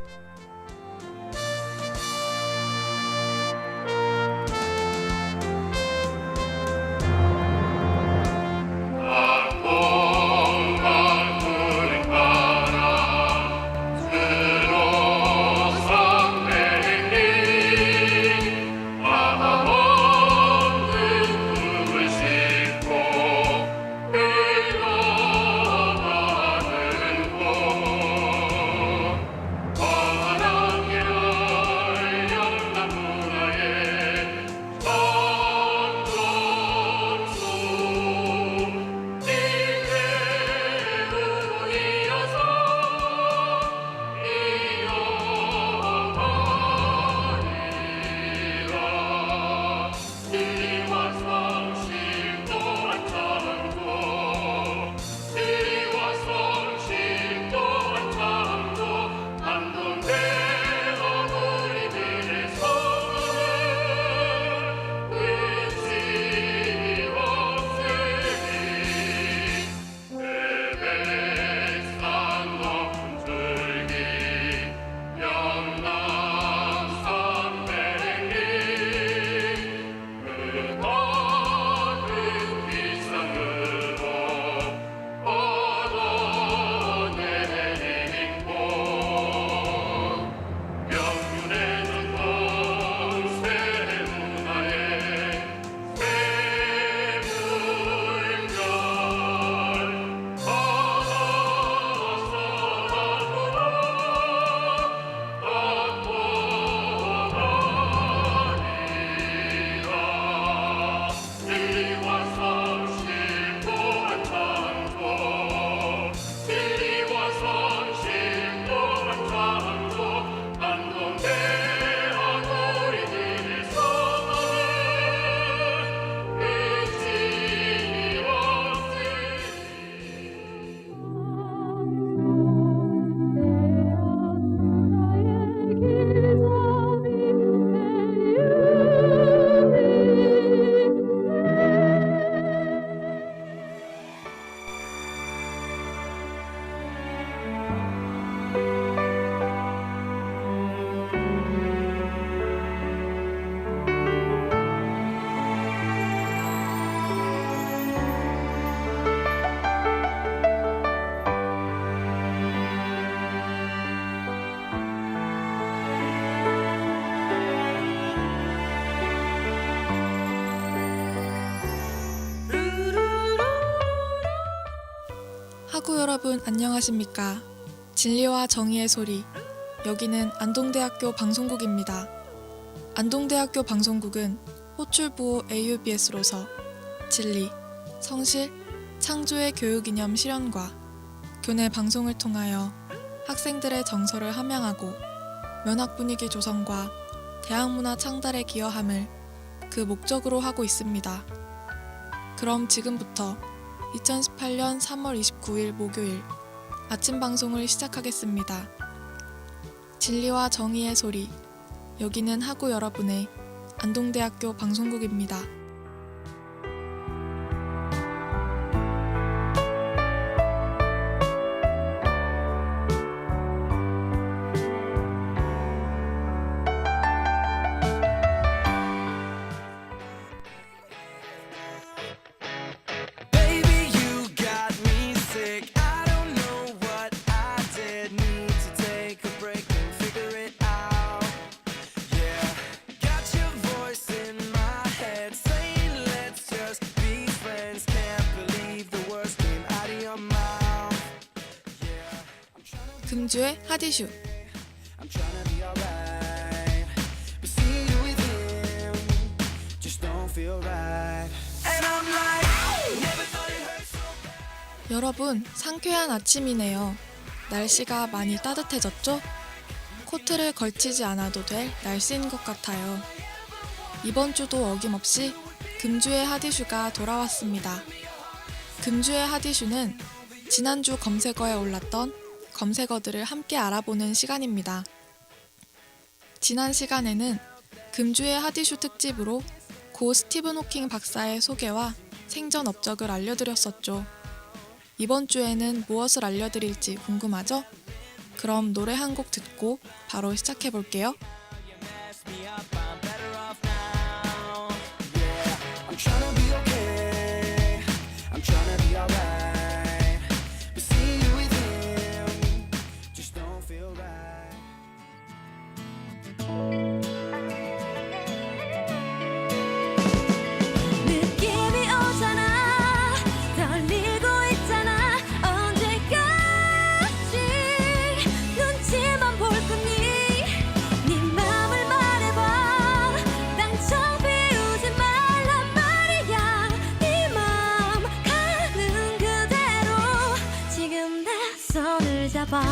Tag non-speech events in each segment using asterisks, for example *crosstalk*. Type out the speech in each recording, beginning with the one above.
you 하구 여러분 안녕하십니까? 진리와 정의의 소리. 여기는 안동대학교 방송국입니다. 안동대학교 방송국은 호출부호 AUBS로서 진리, 성실, 창조의 교육 이념 실현과 교내 방송을 통하여 학생들의 정서를 함양하고 면학 분위기 조성과 대학 문화 창달에 기여함을 그 목적으로 하고 있습니다. 그럼 지금부터 2018년 3월 29일 목요일 아침 방송을 시작하겠습니다. 진리와 정의의 소리. 여기는 하고 여러분의 안동대학교 방송국입니다. Hurt so 여러분, 상쾌한 아침이네요. 날씨가 많이 따뜻해졌죠? 코트를 걸치지 않아도 될 날씨인 것 같아요. 이번 주도 어김없이 금주의 하디슈가 돌아왔습니다. 금주의 하디슈는 지난주 검색어에 올랐던 검색어들을 함께 알아보는 시간입니다. 지난 시간에는 금주의 하디슈 특집으로 고 스티븐 호킹 박사의 소개와 생전 업적을 알려드렸었죠. 이번 주에는 무엇을 알려드릴지 궁금하죠? 그럼 노래 한 곡 듣고 바로 시작해 볼게요. 잡아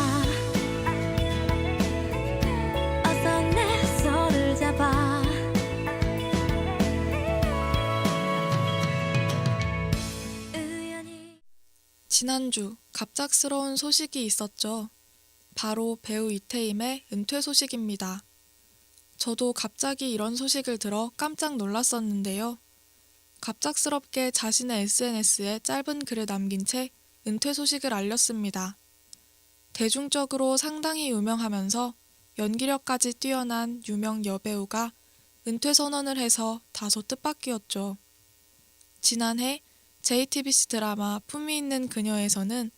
어서 내 손을 잡아 우연히 지난주 갑작스러운 소식이 있었죠. 바로 배우 이태임의 은퇴 소식입니다. 저도 갑자기 이런 소식을 들어 깜짝 놀랐었는데요. 갑작스럽게 자신의 SNS에 짧은 글을 남긴 채 은퇴 소식을 알렸습니다. 대중적으로 상당히 유명하면서 연기력까지 뛰어난 유명 여배우가 은퇴 선언을 해서 다소 뜻밖이었죠. 지난해 JTBC 드라마 품위 있는 그녀에서는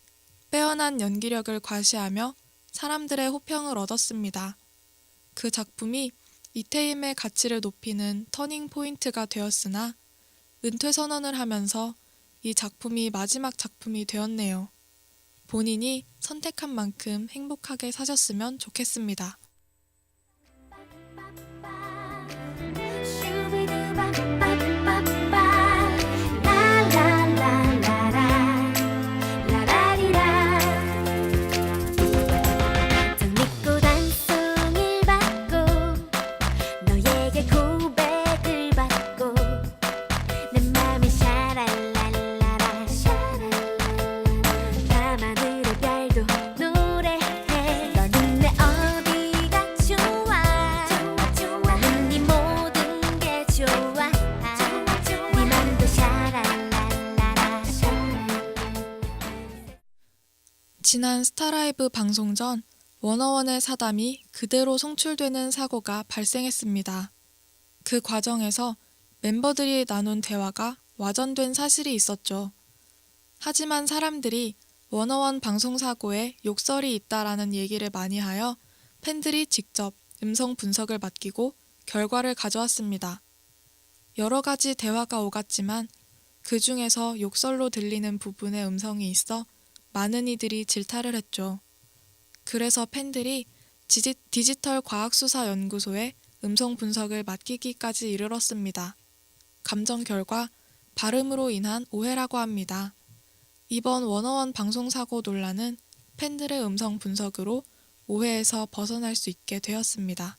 빼어난 연기력을 과시하며 사람들의 호평을 얻었습니다. 그 작품이 이태임의 가치를 높이는 터닝 포인트가 되었으나 은퇴 선언을 하면서 이 작품이 마지막 작품이 되었네요. 본인이 선택한 만큼 행복하게 사셨으면 좋겠습니다. 지난 스타라이브 방송 전 워너원의 사담이 그대로 송출되는 사고가 발생했습니다. 그 과정에서 멤버들이 나눈 대화가 와전된 사실이 있었죠. 하지만 사람들이 워너원 방송 사고에 욕설이 있다라는 얘기를 많이 하여 팬들이 직접 음성 분석을 맡기고 결과를 가져왔습니다. 여러 가지 대화가 오갔지만 그 중에서 욕설로 들리는 부분의 음성이 있어 많은 이들이 질타를 했죠. 그래서 팬들이 지지, 디지 털 과학수사 연구소에 음성 분석을 맡기기까지 이르렀습니다. 감정 결과 발음으로 인한 오해라고 합니다. 이번 원어원 방송 사고 논란은 팬들의 음성 분석으로 오해에서 벗어날 수 있게 되었습니다.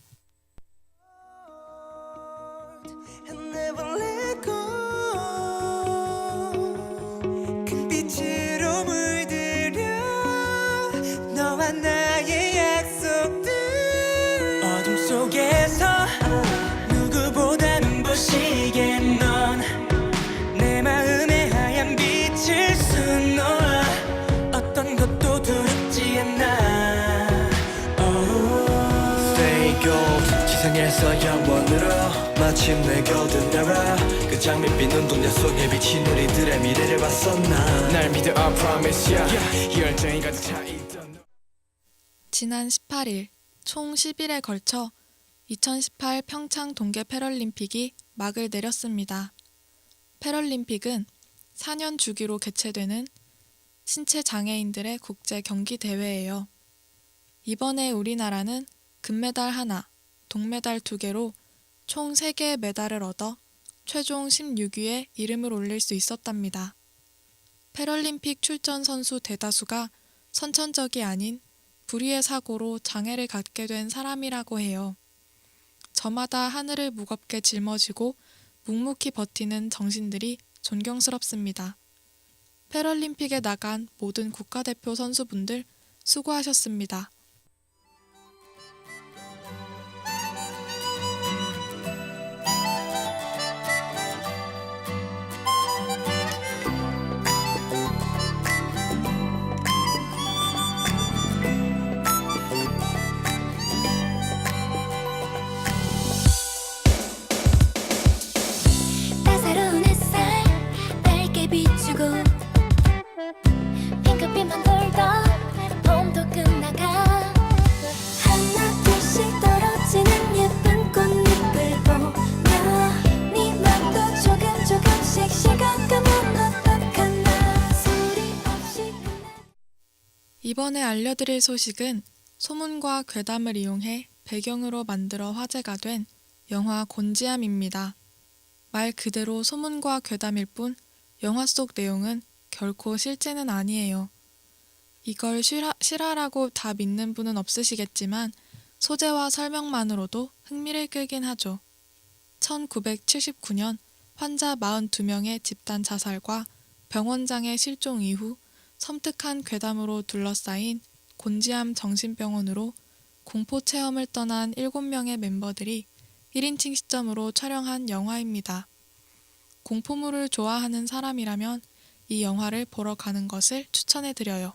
지상에서 영원으로 마침내 golden era 그 장밋빛 눈동자 속에 비친 우리들의 미래를 봤었나 날 믿어 I promise ya 이 열정이 가득 차있던 지난 18일 총 10일에 걸쳐 2018 평창 동계 패럴림픽이 막을 내렸습니다. 패럴림픽은 4년 주기로 개최되는 신체 장애인들의 국제 경기 대회예요. 이번에 우리나라는 금메달 하나, 동메달 두 개로 총 3개의 메달을 얻어 최종 16위에 이름을 올릴 수 있었답니다. 패럴림픽 출전 선수 대다수가 선천적이 아닌 불의의 사고로 장애를 갖게 된 사람이라고 해요. 저마다 하늘을 무겁게 짊어지고 묵묵히 버티는 정신들이 존경스럽습니다. 패럴림픽에 나간 모든 국가대표 선수분들 수고하셨습니다. 이번에 알려드릴 소식은 소문과 괴담을 이용해 배경으로 만들어 화제가 된 영화 곤지암입니다. 말 그대로 소문과 괴담일 뿐 영화 속 내용은 결코 실제는 아니에요. 이걸 실화, 실화라고 다 믿는 분은 없으시겠지만 소재와 설명만으로도 흥미를 끌긴 하죠. 1979년 환자 42명의 집단 자살과 병원장의 실종 이후 섬뜩한 괴담으로 둘러싸인 곤지암 정신병원으로 공포 체험을 떠난 7명의 멤버들이 1인칭 시점으로 촬영한 영화입니다. 공포물을 좋아하는 사람이라면 이 영화를 보러 가는 것을 추천해 드려요.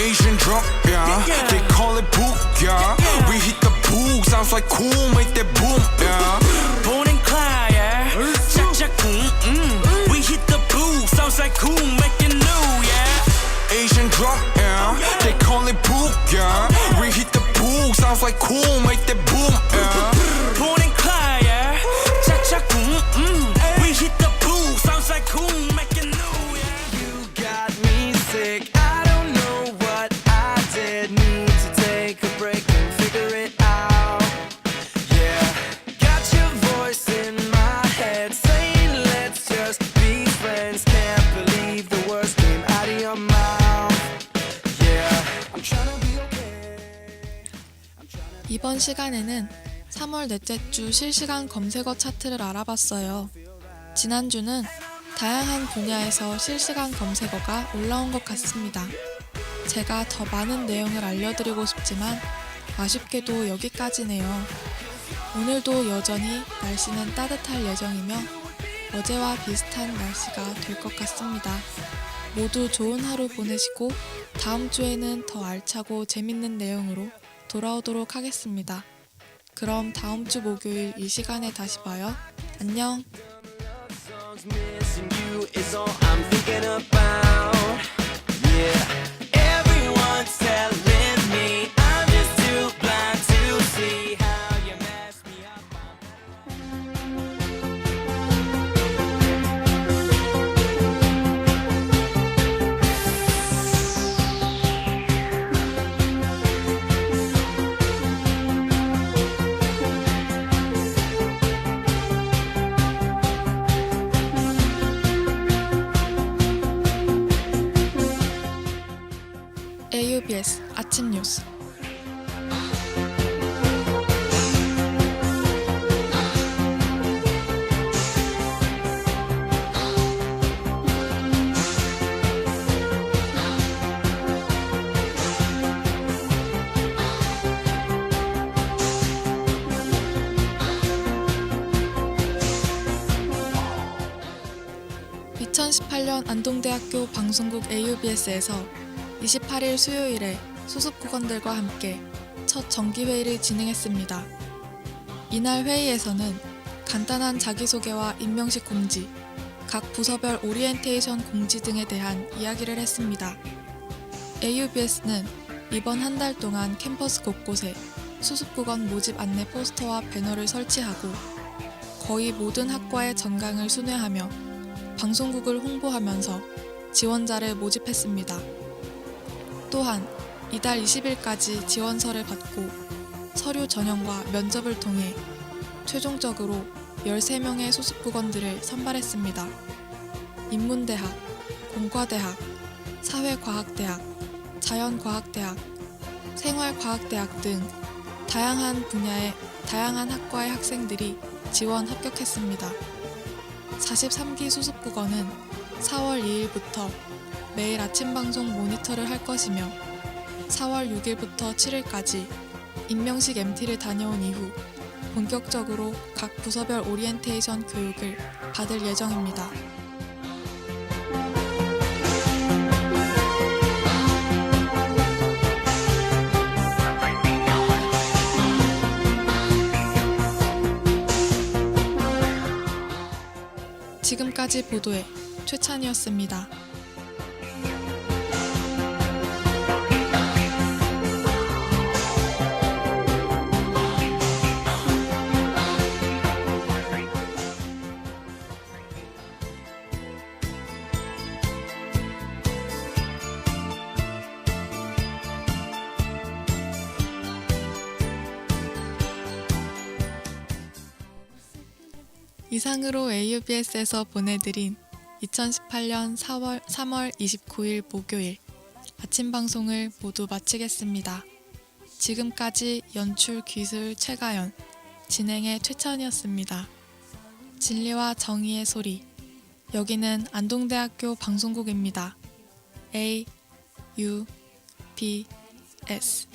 Chill like the young wave. Webster beat the VIP. Swagger Trova Asian drunk, yeah. They call it book, yeah. We hit the book, sounds like cool, make that boom, yeah. Bonnie and Clyde, yeah. Jack boom, mm. We hit the booth, sounds like cool, making new, yeah. Asian drunk, yeah. They call it book, yeah. We hit the book, sounds like cool, make that boom, yeah. *laughs* 시간에는 3월 넷째 주 실시간 검색어 차트를 알아봤어요. 지난주는 다양한 분야에서 실시간 검색어가 올라온 것 같습니다. 제가 더 많은 내용을 알려드리고 싶지만 아쉽게도 여기까지네요. 오늘도 여전히 날씨는 따뜻할 예정이며 어제와 비슷한 날씨가 될 것 같습니다. 모두 좋은 하루 보내시고 다음 주에는 더 알차고 재밌는 내용으로 돌아오도록 하겠습니다. 그럼 다음 주 목요일 이 시간에 다시 봐요. 안녕. is all I'm thinking about. Yeah, AUBS 아침 뉴스. (2018년) 안동대학교 방송국 AUBS에서 28일 수요일에 수습국원들과 함께 첫 정기회의를 진행했습니다. 이날 회의에서는 간단한 자기소개와 임명식 공지, 각 부서별 오리엔테이션 공지 등에 대한 이야기를 했습니다. AUBS는 이번 한 달 동안 캠퍼스 곳곳에 수습국원 모집 안내 포스터와 배너를 설치하고 거의 모든 학과의 전강을 순회하며 방송국을 홍보하면서 지원자를 모집했습니다. 또한 이달 20일까지 지원서를 받고 서류 전형과 면접을 통해 최종적으로 13명의 수습국원들을 선발했습니다. 인문대학, 공과대학, 사회과학대학, 자연과학대학, 생활과학대학 등 다양한 분야의 다양한 학과의 학생들이 지원 합격했습니다. 43기 수습국원은 4월 2일부터 매일 아침 방송 모니터를 할 것이며 4월 6일부터 7일까지 임명식 MT를 다녀온 이후 본격적으로 각 부서별 오리엔테이션 교육을 받을 예정입니다. 지금까지 보도에 최찬이었습니다. 이상으로 AUBS에서 보내드린 2018년 4월, 3월 29일 목요일 아침 방송을 모두 마치겠습니다. 지금까지 연출 기술 최가연, 진행의 최찬이었습니다. 진리와 정의의 소리. 여기는 안동대학교 방송국입니다. A U B S